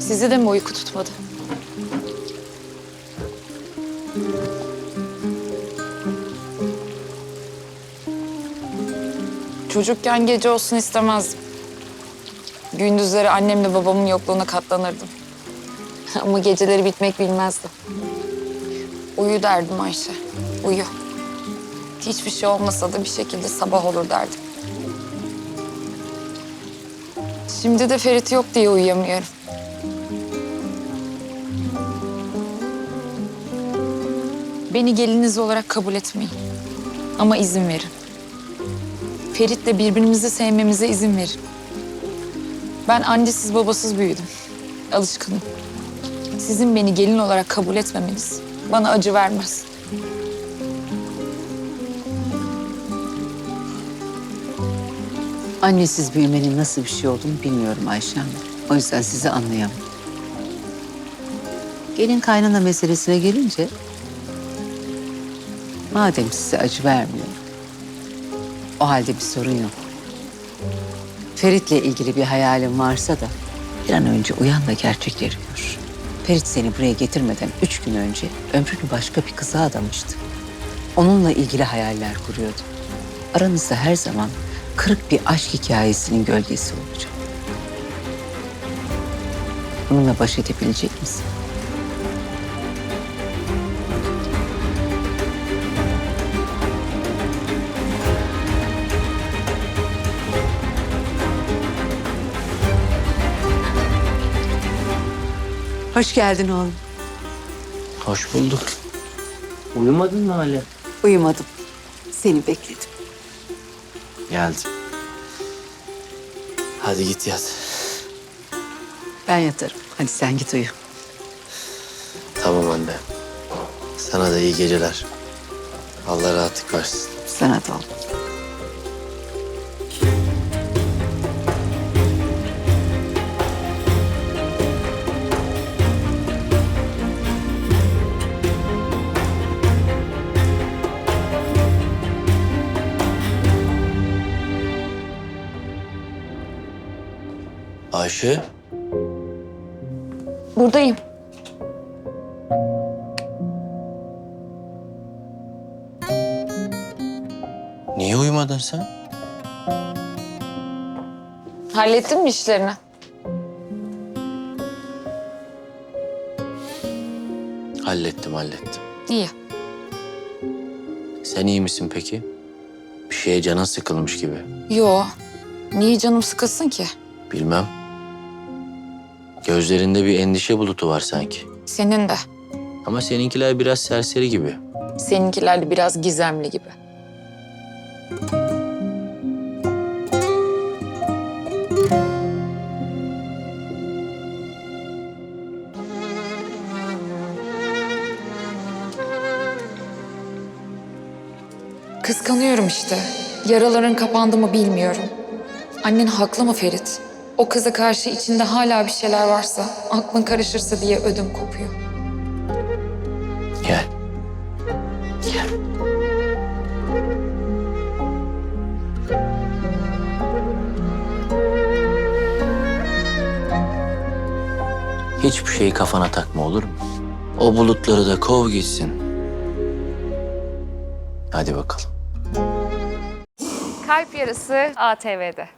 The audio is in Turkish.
Sizi de mi uyku tutmadı? Çocukken gece olsun istemezdim. Gündüzleri annemle babamın yokluğuna katlanırdım. Ama geceleri bitmek bilmezdi. Uyu derdim Ayşe, uyu. Hiçbir şey olmasa da bir şekilde sabah olur derdim. Şimdi de Ferit yok diye uyuyamıyorum. Beni geliniz olarak kabul etmeyin. Ama izin verin. Ferit'le birbirimizi sevmemize izin verin. Ben annesiz babasız büyüdüm. Alışkınım. Sizin beni gelin olarak kabul etmemeniz bana acı vermez. Annesiz büyümenin nasıl bir şey olduğunu bilmiyorum Ayşe. O yüzden sizi anlayamam. Gelin kaynana meselesine gelince... Madem size acı vermiyor... O halde bir sorun yok. Ferit'le ilgili bir hayalin varsa da... Bir an önce uyan da gerçekleri gör. Ferit seni buraya getirmeden üç gün önce ömrünü başka bir kıza adamıştı. Onunla ilgili hayaller kuruyordu. Aranızda her zaman kırık bir aşk hikayesinin gölgesi olacak. Bununla baş edebilecek misin? Hoş geldin oğlum. Hoş bulduk. Uyumadın mı hala? Uyumadım. Seni bekledim. Geldim. Hadi git yat. Ben yatarım. Hadi sen git uyu. Tamam anne. Sana da iyi geceler. Allah rahatlık versin. Sana da oğlum. Ayşe, Buradayım. niye uyumadın sen? Hallettin mi işlerini? Hallettim, hallettim. İyi. Sen iyi misin peki? Bir şeye canın sıkılmış gibi. Yo. Niye canım sıkılsın ki? Bilmem. Gözlerinde bir endişe bulutu var sanki. Senin de. Ama seninkiler biraz serseri gibi. Seninkiler de biraz gizemli gibi. Kıskanıyorum işte. Yaraların kapandı mı bilmiyorum. Annen haklı mı Ferit? O kıza karşı içinde hala bir şeyler varsa, aklın karışırsa diye ödüm kopuyor. Gel. Gel. Hiçbir şeyi kafana takma olur mu? O bulutları da kov gitsin. Hadi bakalım. Kalp Yarısı ATV'de.